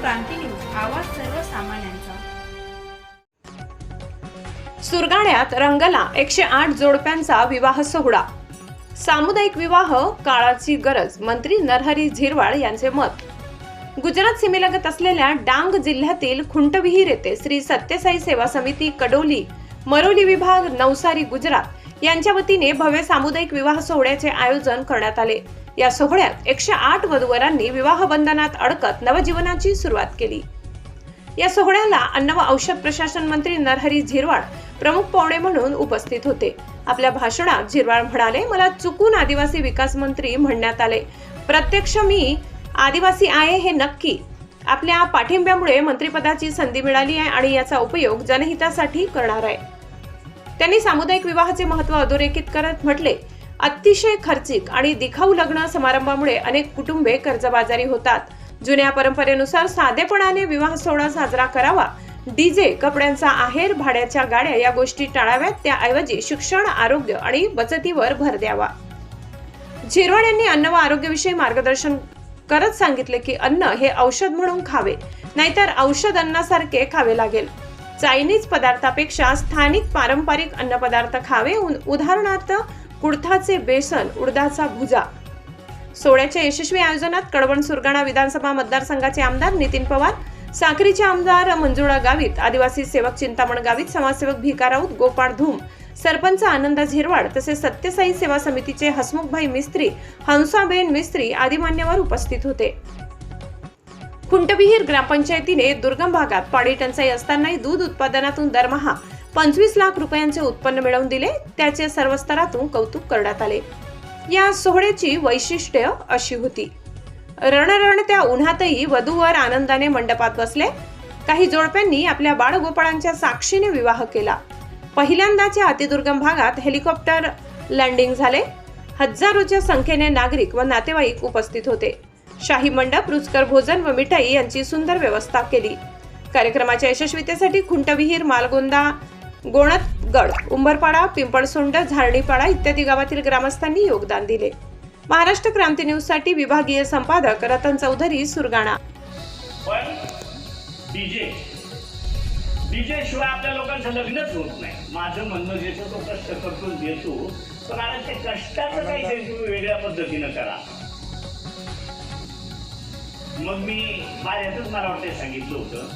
क्रांती news आवाज सर्वसामान्यांचा. सुरगाण्यात रंगला एकशे आठ जोडप्यांचा विवाह सोहळा. सामुदायिक विवाह काळाची गरज मंत्री नरहरी झिरवाळ यांचे मत. गुजरात सीमेलगत असलेल्या डांग जिल्ह्यातील खुंटविहीर येथे श्री सत्यसाई सेवा समिती कडोली मरोली विभाग नवसारी गुजरात यांच्या वतीने भव्य सामुदायिक विवाह सोहळ्याचे आयोजन करण्यात आले. या सोहळ्यात एकशे आठ वधूवरांनी विवाह बंधनात अडकत नवजीवनाची सुरुवात केली. या सोहळ्याला अन्न व औषध प्रशासन मंत्री नरहरी झिरवाळ प्रमुख पाहुणे म्हणून उपस्थित होते. आपल्या भाषणात झिरवाळ म्हणाले मला चुकून आदिवासी विकास मंत्री म्हणण्यात आले. प्रत्यक्ष मी आदिवासी आहे हे नक्की. आपल्या पाठिंब्यामुळे मंत्रिपदाची संधी मिळाली आहे आणि याचा उपयोग जनहितासाठी करणार आहे. त्यांनी सामुदायिक विवाहाचे महत्त्व अधोरेखित करत म्हटले अतिशय खर्चिक आणि दिखाऊ लग्न समारंभामुळे अनेक कुटुंबे कर्जबाजारी होतात. जुन्या परंपरेनुसार साधेपणाने विवाह सोहळा साजरा करावा. डीजे कपड्यांचा आहेर भाड्याच्या गाड्या या गोष्टी टाळाव्यात. त्याऐवजी शिक्षण आरोग्य आणि बचतीवर भर द्यावा. झिरवाड यांनी अन्न व आरोग्यविषयी मार्गदर्शन करत सांगितले की अन्न हे औषध म्हणून खावे नाहीतर औषध अन्नासारखे खावे लागेल. चायनीज पदार्थापेक्षा स्थानिक पारंपरिक अन्नपदार्थ खावे. उदाहरणार्थ कुडथाचे बेसन उडदाचा भुजा. सोहळ्याच्या यशस्वी आयोजनात कडवण सुरगाणा विधानसभा मतदारसंघाचे आमदार नितीन पवार साक्रीचे आमदार मंजुळा गावित आदिवासी सेवक चिंतामण गावित समाजसेवक भिका राऊत गोपाळ धूम सरपंच आनंदा झिरवाड तसेच सत्यसाई सेवा समितीचे हसमुखभाई मिस्त्री हंसाबेन मिस्त्री आदी मान्यवर उपस्थित होते. खुंटविहीर ग्रामपंचायतीने दुर्गम भागात पाणी टंचाई असतानाही दूध उत्पादनातून दरमहा पंचवीस लाख रुपयांचे उत्पन्न मिळवून दिले. त्याचे सर्व स्तरातून कौतुक करण्यात आले. या सोहळ्याची वैशिष्ट्य अशी होती. रणरणत्या उन्हातही वधूवर आनंदाने मंडपात बसले. काही जोडप्यांनी आपल्या बाळगोपाळांच्या साक्षीने विवाह केला. पहिल्यांदाच्या अतिदुर्गम भागात हेलिकॉप्टर लँडिंग झाले. हजारोच्या संख्येने नागरिक व नातेवाईक उपस्थित होते. शाही मंडप रुचकर भोजन व मिठाई यांची सुंदर व्यवस्था केली. कार्यक्रमाच्या यशस्वीतेसाठी खुंटविहीर मालगोंदा गोणतगड उंबरपाडा पिंपळसुंड झारडीपाडा इत्यादी गावातील ग्रामस्थांनी योगदान दिले. महाराष्ट्र क्रांती न्यूजसाठी विभागीय संपादक रतन चौधरी सुरगाणा. डीजे शिवाय आपल्या लोकांचं लग्नच होत नाही. माझं म्हणणं देतो तो कष्ट करतो देतो पण आता ते कष्टाचं काहीतरी तुम्ही वेगळ्या पद्धतीनं करा. मग मी माझ्यातच मला वाटते सांगितलं होतं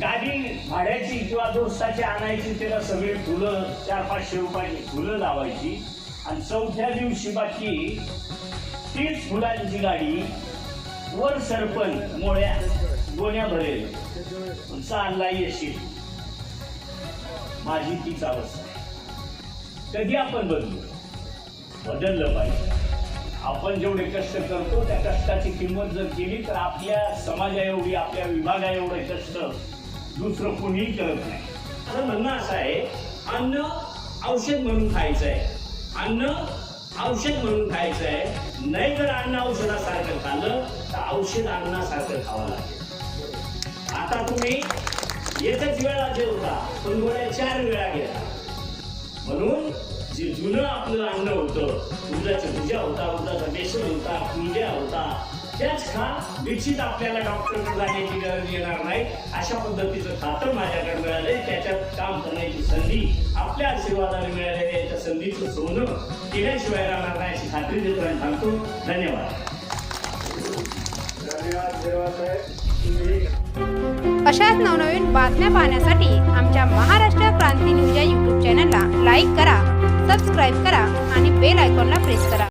गाडी भाड्याची किंवा दोस्ताची आणायची त्याला सगळे फुलं चार पाचशे रुपयाची फुलं लावायची. आणि चौथ्या दिवशी बाकी तीच फुलांची गाडी वर सरपण मोळ्या गोण्या भरेल. चालला येशील. माझी तीच अवस्था. कधी आपण बदलू? बदललं पाहिजे. आपण जेवढे कष्ट करतो त्या कष्टाची किंमत जर केली तर आपल्या समाजा एवढी आपल्या विभागा एवढे कष्ट दुसरं कोणीही करत नाही. माझं म्हणणं असं आहे अन्न औषध म्हणून खायचं आहे अन्न औषध म्हणून खायचं आहे नाही जर अन्न औषधासारखं खाल्लं तर औषध अन्नासारखं खावं लागेल. आता तुम्ही एकच वेळा जेवता पण गोळ्या चार वेळा गेला म्हणून जे जुनं आपलं अन्न होतं उद्याचं भुजा होता होता बेसन होता कुंड्या होता त्याच खा निश्चित आपल्याला डॉक्टरकडे जाण्याची गरज येणार नाही. अशा पद्धतीचं खातं माझ्याकडे मिळालंय. त्याच्यात काम करण्याची संधी आपल्या आशीर्वादाने मिळालेल्या याच्या संधीचं सोनं केल्याशिवाय राहणार नाही अशी खात्री देतो आणि सांगतो. धन्यवाद. अशाच नवनवीन बातम्या पाहण्यासाठी आमच्या महाराष्ट्र क्रांती न्यूज या यूट्यूब चॅनलला लाईक करा सबस्क्राईब करा आणि बेल आयकॉनला प्रेस करा.